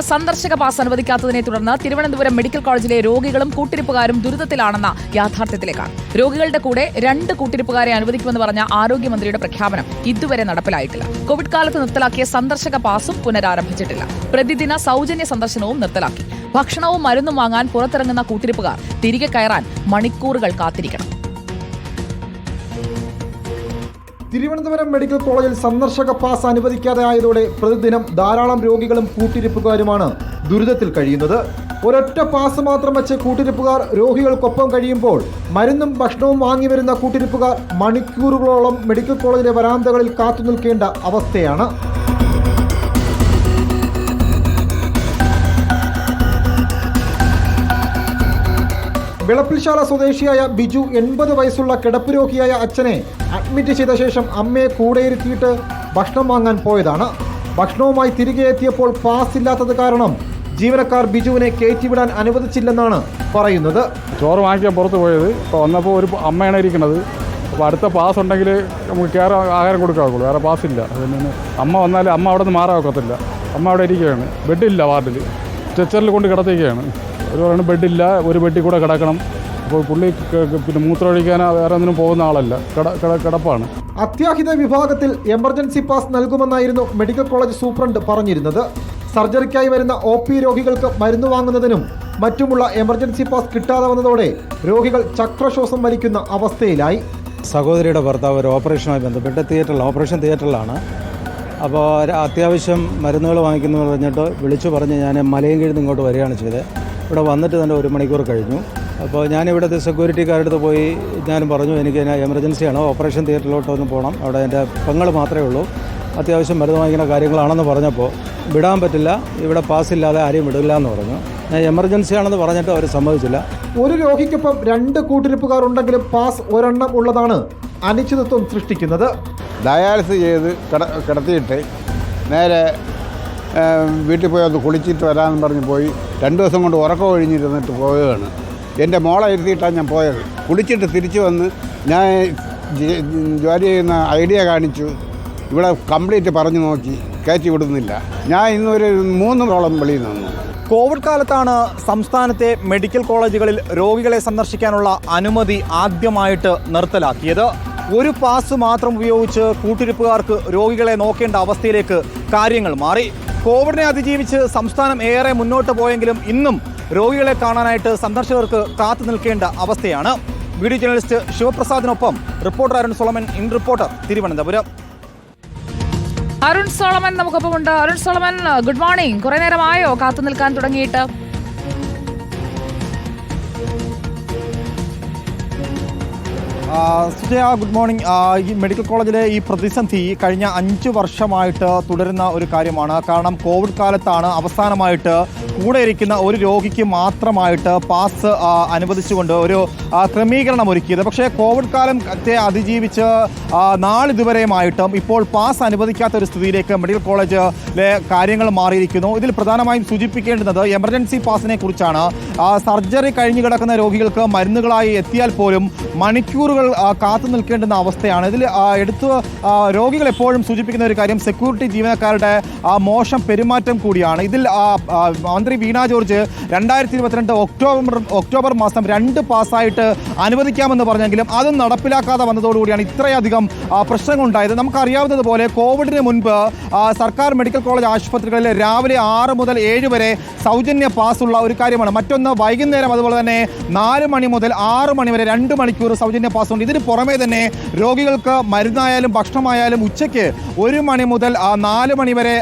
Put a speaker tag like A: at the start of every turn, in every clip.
A: സന്ദർശക പാസ് അനുവദിക്കാത്തതിനെ തുടർന്ന് തിരുവനന്തപുരം മെഡിക്കൽ കോളേജിലെ രോഗികളും കൂട്ടിരിപ്പുകാരും ദുരിതത്തിലാണെന്ന യാഥാർത്ഥ്യത്തിലേക്കാണ്. രോഗികളുടെ കൂടെ രണ്ട് കൂട്ടിരിപ്പുകാരെ അനുവദിക്കുമെന്ന് പറഞ്ഞ ആരോഗ്യമന്ത്രിയുടെ പ്രഖ്യാപനം ഇതുവരെ നടപ്പിലായിട്ടില്ല. കോവിഡ് കാലത്ത് നിർത്തലാക്കിയ സന്ദർശക പാസും പുനരാരംഭിച്ചിട്ടില്ല. പ്രതിദിന സൗജന്യ സന്ദർശനവും നിർത്തലാക്കി. ഭക്ഷണവും മരുന്നും വാങ്ങാൻ പുറത്തിറങ്ങുന്ന കൂട്ടിരിപ്പുകാർ തിരികെ കയറാൻ മണിക്കൂറുകൾ കാത്തിരിക്കണം.
B: തിരുവനന്തപുരം മെഡിക്കൽ കോളേജിൽ സന്ദർശക പാസ് അനുവദിക്കാതെ ആയതോടെ പ്രതിദിനം ധാരാളം രോഗികളും കൂട്ടിരിപ്പുകാരുമാണ് ദുരിതത്തിൽ കഴിയുന്നത്. ഒരൊറ്റ പാസ് മാത്രം വെച്ച് കൂട്ടിരിപ്പുകാർ രോഗികൾക്കൊപ്പം കഴിയുമ്പോൾ മരുന്നും ഭക്ഷണവും വാങ്ങി വരുന്ന കൂട്ടിരിപ്പുകാർ മണിക്കൂറുകളോളം മെഡിക്കൽ കോളേജിലെ വരാന്തകളിൽ കാത്തുനിൽക്കേണ്ട അവസ്ഥയാണ്. വിളപ്പിൽശാല സ്വദേശിയായ ബിജു എൺപത് വയസ്സുള്ള കിടപ്പ് രോഗിയായ അച്ഛനെ അഡ്മിറ്റ് ചെയ്ത ശേഷം അമ്മയെ കൂടെയിരുത്തിയിട്ട് ഭക്ഷണം വാങ്ങാൻ പോയതാണ്. ഭക്ഷണവുമായി തിരികെ എത്തിയപ്പോൾ പാസ് ഇല്ലാത്തത് കാരണം ജീവനക്കാർ ബിജുവിനെ കയറ്റിവിടാൻ അനുവദിച്ചില്ലെന്നാണ് പറയുന്നത്.
C: ചോറ് വാങ്ങിക്കാൻ പുറത്ത് പോയത്. ഇപ്പോൾ വന്നപ്പോൾ ഒരു അമ്മയാണ് ഇരിക്കുന്നത്. അപ്പോൾ അടുത്ത പാസ് ഉണ്ടെങ്കിൽ നമുക്ക് ആഹാരം കൊടുക്കാവുള്ളൂ. വേറെ പാസ് ഇല്ല. അമ്മ വന്നാൽ അമ്മ അവിടെ നിന്ന് മാറാൻ ഒക്കത്തില്ല. അമ്മ അവിടെ ഇരിക്കുകയാണ്. ബെഡില്ല വാർഡിൽ സ്ട്രെച്ചറിൽ കൊണ്ട് കിടത്തിക്കുകയാണ് ഒരു പറയുന്നത് ബെഡില്ല ഒരു ബെഡിൽ കൂടെ കിടക്കണം. അപ്പോൾ പുള്ളി പിന്നെ മൂത്രമൊഴിക്കാനോ വേറെ ഒന്നിനും പോകുന്ന ആളല്ല. കിട കിട കിടപ്പാണ്.
B: അത്യാഹിത വിഭാഗത്തിൽ എമർജൻസി പാസ് നൽകുമെന്നായിരുന്നു മെഡിക്കൽ കോളേജ് സൂപ്രണ്ട് പറഞ്ഞിരുന്നത്. സർജറിക്കായി വരുന്ന ഒ പി രോഗികൾക്ക് മരുന്ന് വാങ്ങുന്നതിനും മറ്റുമുള്ള എമർജൻസി പാസ് കിട്ടാതെ വന്നതോടെ രോഗികൾ ചക്രശ്വാസം വലിക്കുന്ന അവസ്ഥയിലായി.
D: സഹോദരിയുടെ ഭർത്താവ് ഒരു ഓപ്പറേഷനുമായി ബന്ധപ്പെട്ട് തിയേറ്ററിൽ ഓപ്പറേഷൻ തിയേറ്ററിലാണ്. അപ്പോൾ അത്യാവശ്യം മരുന്നുകൾ വാങ്ങിക്കുന്നു പറഞ്ഞിട്ട് വിളിച്ചു പറഞ്ഞ് ഞാൻ മലയും നിന്ന് ഇങ്ങോട്ട് വരികയാണ് ചെയ്തത്. ഇവിടെ വന്നിട്ട് തന്നെ ഒരു മണിക്കൂർ കഴിഞ്ഞു. അപ്പോൾ ഞാൻ ഇവിടുത്തെ സെക്യൂരിറ്റിക്കാരുടെ അടുത്ത് പോയി ഞാൻ പറഞ്ഞു എനിക്ക് എമർജൻസിയാണ് ഓപ്പറേഷൻ തിയേറ്ററിലോട്ട് ഒന്ന് പോകണം അവിടെ എന്റെ പെങ്ങൾ മാത്രമേ ഉള്ളൂ. അത്യാവശ്യം മരുന്ന് വാങ്ങിക്കുന്ന കാര്യങ്ങളാണെന്ന് പറഞ്ഞപ്പോൾ വിടാൻ പറ്റില്ല ഇവിടെ പാസ് ഇല്ലാതെ ആരെയും വിടില്ല എന്ന് പറഞ്ഞു. ഞാൻ എമർജൻസി ആണെന്ന് പറഞ്ഞിട്ട് അവർ സമ്മതിച്ചില്ല.
B: ഒരു രോഗിക്കൊപ്പം രണ്ട് കൂട്ടിരിപ്പുകാർ ഉണ്ടെങ്കിലും പാസ് ഒരെണ്ണം ഉള്ളതാണ് അനിശ്ചിതത്വം സൃഷ്ടിക്കുന്നത്.
E: ഡയാലിസിസ് ചെയ്ത് കിട കിടത്തിയിട്ട് നേരെ വീട്ടിൽ പോയി ഒന്ന് കുളിച്ചിട്ട് വരാമെന്ന് പറഞ്ഞ് പോയി. രണ്ട് ദിവസം കൊണ്ട് ഉറക്കം ഒഴിഞ്ഞിരുന്നിട്ട് പോവുകയാണ്. എന്റെ മോളെ ഇരുത്തിയിട്ടാണ് ഞാൻ പോയത്. കുളിച്ചിട്ട് തിരിച്ചു വന്ന് ഞാൻ ജോലി ചെയ്യുന്ന ഐഡിയ കാണിച്ചു. ഇവിടെ കംപ്ലീറ്റ് പറഞ്ഞു നോക്കി കയറ്റി വിടുന്നില്ല. ഞാൻ ഇന്നൊരു മൂന്നോളം വെളിയിൽ നിന്നു.
F: കോവിഡ് കാലത്താണ് സംസ്ഥാനത്തെ മെഡിക്കൽ കോളേജുകളിൽ രോഗികളെ സന്ദർശിക്കാനുള്ള അനുമതി ആദ്യമായിട്ട് നിർത്തലാക്കിയത്. ഒരു പാസ് മാത്രം ഉപയോഗിച്ച് കൂട്ടിരിപ്പുകാർക്ക് രോഗികളെ നോക്കേണ്ട അവസ്ഥയിലേക്ക് കാര്യങ്ങൾ മാറി. കോവിഡിനെ അതിജീവിച്ച് സംസ്ഥാനം ഏറെ മുന്നോട്ട് പോയെങ്കിലും ഇന്നും രോഗികളെ കാണാനായിട്ട് സന്ദർശകർക്ക് കാത്തു നിൽക്കേണ്ട അവസ്ഥയാണ്. Video journalist ശിവപ്രസാദിനൊപ്പം reporter Arun Solomon in reporter Thiruvananthapuram.
A: Arun Solomon നമുക്കൊപ്പമുണ്ട് Arun Solomon good morning. കുറെ നേരമായോ? കാത്തു നിൽക്കാൻ തുടങ്ങിയിട്ട്.
F: സുജയ ഗുഡ് മോർണിംഗ് ഈ മെഡിക്കൽ കോളേജിലെ ഈ പ്രതിസന്ധി കഴിഞ്ഞ അഞ്ച് വർഷമായിട്ട് തുടരുന്ന ഒരു കാര്യമാണ്. കാരണം കോവിഡ് കാലത്താണ് അവസാനമായിട്ട് കൂടെ ഇരിക്കുന്ന ഒരു രോഗിക്ക് മാത്രമായിട്ട് പാസ് അനുവദിച്ചുകൊണ്ട് ഒരു ക്രമീകരണം ഒരുക്കിയത്. പക്ഷേ കോവിഡ് കാലത്തെ അതിജീവിച്ച് നാളിതുവരെയുമായിട്ടും ഇപ്പോൾ പാസ് അനുവദിക്കാത്ത ഒരു സ്ഥിതിയിലേക്ക് മെഡിക്കൽ കോളേജിലെ കാര്യങ്ങൾ മാറിയിരിക്കുന്നു. ഇതിൽ പ്രധാനമായും സൂചിപ്പിക്കേണ്ടുന്നത് എമർജൻസി പാസിനെ കുറിച്ചാണ്. സർജറി കഴിഞ്ഞു കിടക്കുന്ന രോഗികൾക്ക് മരുന്നുകളായി എത്തിയാൽ പോലും മണിക്കൂറുകൾ കാത്തു നിൽക്കേണ്ടുന്ന അവസ്ഥയാണ്. ഇതിൽ എടുത്തു രോഗികൾ എപ്പോഴും സൂചിപ്പിക്കുന്ന ഒരു കാര്യം സെക്യൂരിറ്റി ജീവനക്കാരുടെ മോശം പെരുമാറ്റം കൂടിയാണ്. ഇതിൽ മന്ത്രി വീണ ജോർജ് രണ്ടായിരത്തി ഇരുപത്തിരണ്ട് ഒക്ടോബർ ഒക്ടോബർ മാസം രണ്ട് പാസ്സായിട്ട് അനുവദിക്കാമെന്ന് പറഞ്ഞെങ്കിലും അതും നടപ്പിലാക്കാതെ വന്നതോടുകൂടിയാണ് ഇത്രയധികം പ്രശ്നങ്ങൾ പ്രശ്നങ്ങളുണ്ടായത്. നമുക്കറിയാവുന്നതുപോലെ കോവിഡിന് മുൻപ് സർക്കാർ മെഡിക്കൽ കോളേജ് ആശുപത്രികളിൽ രാവിലെ ആറ് മുതൽ ഏഴ് വരെ സൗജന്യ പാസ്സുള്ള ഒരു കാര്യമാണ്. മറ്റൊന്ന് വൈകുന്നേരം അതുപോലെ തന്നെ നാല് മണി മുതൽ ആറ് മണി വരെ രണ്ട് മണിക്കൂർ സൗജന്യ പാസ് ഉണ്ട് ഇതിന് പുറമേ തന്നെ രോഗികൾക്ക് മരുന്നായാലും ഭക്ഷണമായാലും ഉച്ചയ്ക്ക് ഒരു മണി മുതൽ നാല് മണി വരെ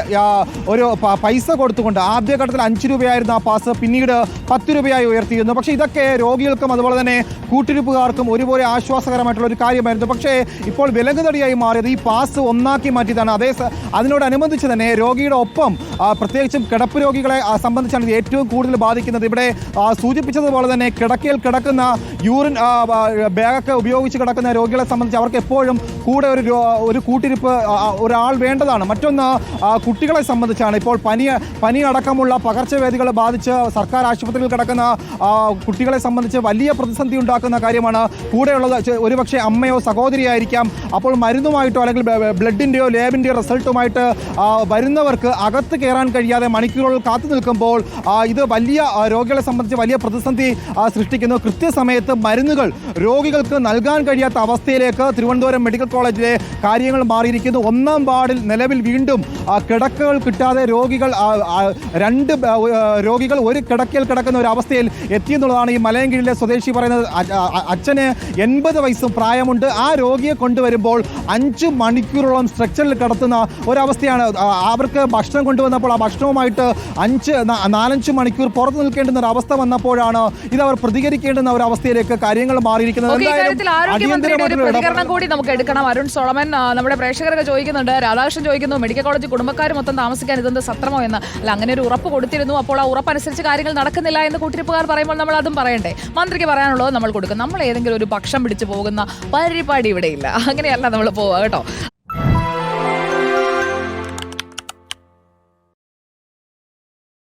F: ഒരു പൈസ കൊടുത്തുകൊണ്ട് ആദ്യഘട്ടത്തിൽ അഞ്ച് രൂപയായിരുന്നു ആ പാസ് പിന്നീട് പത്ത് രൂപയായി ഉയർത്തിയിരുന്നു. പക്ഷേ ഇതൊക്കെ രോഗികൾക്കും അതുപോലെ തന്നെ കൂട്ടിരിപ്പുകാർക്കും ഒരുപോലെ ആശ്വാസകരമായിട്ടുള്ള ഒരു കാര്യമായിരുന്നു. പക്ഷേ ഇപ്പോൾ വിലങ്ങുതടിയായി മാറിയത് ഈ പാസ് ഒന്നാക്കി മാറ്റിയതാണ്. അതേ അതിനോടനുബന്ധിച്ച് തന്നെ രോഗിയുടെ ഒപ്പം പ്രത്യേകിച്ചും കിടപ്പ് രോഗികളെ സംബന്ധിച്ചാണ് ഇത് ഏറ്റവും കൂടുതൽ ബാധിക്കുന്നത്. ഇവിടെ സൂചിപ്പിച്ചതുപോലെ തന്നെ കിടക്കയിൽ കിടക്കുന്ന യൂറിൻ ബാഗൊക്കെ ഉപയോഗിച്ച് ഉപയോഗിച്ച് കിടക്കുന്ന രോഗികളെ സംബന്ധിച്ച് അവർക്ക് എപ്പോഴും കൂടെ ഒരു ഒരു കൂട്ടിരിപ്പ് ഒരാൾ വേണ്ടതാണ്. മറ്റൊന്ന് കുട്ടികളെ സംബന്ധിച്ചാണ്. ഇപ്പോൾ പനി പനി അടക്കമുള്ള പകർച്ചവ്യാധികൾ ബാധിച്ച് സർക്കാർ ആശുപത്രിയിൽ കിടക്കുന്ന കുട്ടികളെ സംബന്ധിച്ച് വലിയ പ്രതിസന്ധി ഉണ്ടാക്കുന്ന കാര്യമാണ്. കൂടെയുള്ളത് ഒരുപക്ഷെ അമ്മയോ സഹോദരിയായിരിക്കാം. അപ്പോൾ മരുന്നുമായിട്ടോ അല്ലെങ്കിൽ ബ്ലഡിന്റെയോ ലേബിന്റെയോ റിസൾട്ടുമായിട്ട് വരുന്നവർക്ക് അകത്ത് കയറാൻ കഴിയാതെ മണിക്കൂറുകൾ കാത്തു നിൽക്കുമ്പോൾ ഇത് വലിയ രോഗികളെ സംബന്ധിച്ച് വലിയ പ്രതിസന്ധി സൃഷ്ടിക്കുന്നു. കൃത്യസമയത്ത് മരുന്നുകൾ രോഗികൾക്ക് നൽകാൻ കഴിയാത്ത അവസ്ഥയിലേക്ക് തിരുവനന്തപുരം മെഡിക്കൽ കോളേജിലെ കാര്യങ്ങൾ മാറിയിരിക്കുന്നു. ഒന്നാം വാർഡിൽ നിലവിൽ വീണ്ടും കിടക്കുകൾ കിട്ടാതെ രോഗികൾ രണ്ട് രോഗികൾ ഒരു കിടക്കയിൽ കിടക്കുന്ന ഒരു അവസ്ഥയിൽ എത്തി എന്നുള്ളതാണ് ഈ മലയങ്കിഴിലെ സ്വദേശി പറയുന്നത്. അച്ഛന് എൺപത് വയസ്സും പ്രായമുണ്ട്. ആ രോഗിയെ കൊണ്ടുവരുമ്പോൾ അഞ്ച് മണിക്കൂറോളം സ്ട്രക്ചറിൽ കിടത്തുന്ന ഒരവസ്ഥയാണ്. അവർക്ക് ഭക്ഷണം കൊണ്ടുവന്നപ്പോൾ ആ ഭക്ഷണവുമായിട്ട് അഞ്ച് നാലഞ്ച് മണിക്കൂർ പുറത്തു നിൽക്കേണ്ടുന്ന ഒരു അവസ്ഥ വന്നപ്പോഴാണ് ഇത് അവർ പ്രതികരിക്കേണ്ടുന്ന ഒരു അവസ്ഥയിലേക്ക് കാര്യങ്ങൾ മാറിയിരിക്കുന്നത്. എന്തായാലും
A: ആരോഗ്യമന്ത്രിയുടെ ഒരു പ്രതികരണം കൂടി നമുക്ക് എടുക്കണം. അരുൺ സോളമൻ നമ്മുടെ പ്രേക്ഷകരൊക്കെ ചോദിക്കുന്നുണ്ട് രാധാകൃഷ്ണൻ ചോദിക്കുന്നു മെഡിക്കൽ കോളേജ് കുടുംബക്കാർ മൊത്തം താമസിക്കാൻ ഇതെന്ത് സത്രമോ എന്ന്. അല്ല അങ്ങനെ ഒരു ഉറപ്പ് കൊടുത്തിരുന്നു അപ്പോൾ ആ ഉറപ്പ് അനുസരിച്ച് കാര്യങ്ങൾ നടക്കുന്നില്ല എന്ന് കൂട്ടിരിപ്പുകാർ പറയുമ്പോൾ നമ്മൾ അതും പറയണ്ടേ? മന്ത്രിക്ക് പറയാനുള്ളത് നമ്മൾ കൊടുക്കും. നമ്മൾ ഏതെങ്കിലും ഒരു പക്ഷം പിടിച്ചു പോകുന്ന പരിപാടി ഇവിടെ ഇല്ല. അങ്ങനെയല്ല നമ്മൾ പോവുക കേട്ടോ.